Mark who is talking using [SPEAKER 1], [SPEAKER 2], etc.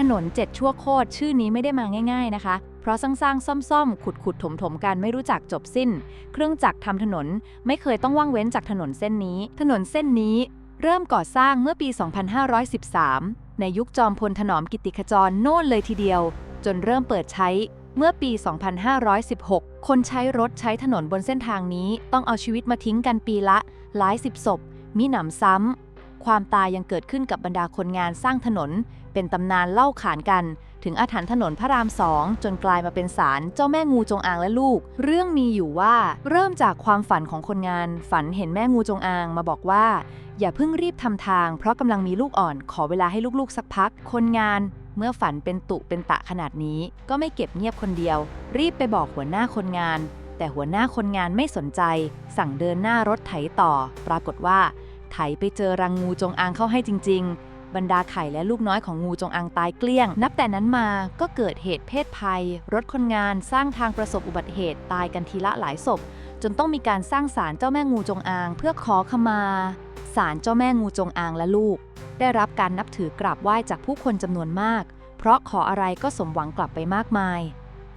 [SPEAKER 1] ถนนเจ็ดชั่วโคตรชื่อนี้ไม่ได้มาง่าย ๆนะคะ เพราะสร้างๆซ่อมๆ ขุดขุดถมถมๆ กันไม่รู้จักจบสิ้น เครื่องจักรทำถนนไม่เคยต้องว่างเว้นจากถนนเส้นนี้ ถนนเส้นนี้เริ่มก่อสร้างเมื่อปี 2513 ในยุคจอมพลถนอมกิติขจรโน่นเลยทีเดียว จนเริ่มเปิดใช้เมื่อปี 2516 คนใช้รถใช้ถนนบนเส้นทางนี้ ต้องเอาชีวิตมาทิ้งกันปีละ หลายสิบศพมิหนำซ้ำ ความตายยังเกิดขึ้นกับบรรดาคนงานสร้างถนน เป็นตำนานเล่าขานกัน ถึงอาถรรพ์ถนนพระรามสองจนกลายมาเป็นศาลเจ้าแม่งูจงอางและลูก เรื่องมีอยู่ว่าเริ่มจากความฝันของคนงาน ฝันเห็นแม่งูจงอางมาบอกว่า อย่าเพิ่งรีบทำทาง เพราะกำลังมีลูกอ่อนขอเวลาให้ลูกๆ สักพัก คนงานเมื่อฝันเป็นตุเป็นตะขนาดนี้ ก็ไม่เก็บเงียบคนเดียว รีบไปบอกหัวหน้าคนงาน แต่หัวหน้าคนงานไม่สนใจ สั่งเดินหน้ารถไถต่อ ปรากฏว่า ไถไปเจอรังงูจงอางเข้าให้จริง ๆ บรรดาไข่และลูกน้อยของงูจงอางตายเกลี้ยง นับแต่นั้นมาก็เกิดเหตุเพศภัย รถคนงานสร้างทางประสบอุบัติเหตุตายกันทีละหลายศพ จนต้องมีการสร้างศาลเจ้าแม่งูจงอาง เพื่อขอขมาศาลเจ้าแม่งูจงอางและลูก ได้รับการนับถือกราบไหว้จากผู้คนจำนวนมาก เพราะขออะไรก็สมหวังกลับไปมากมาย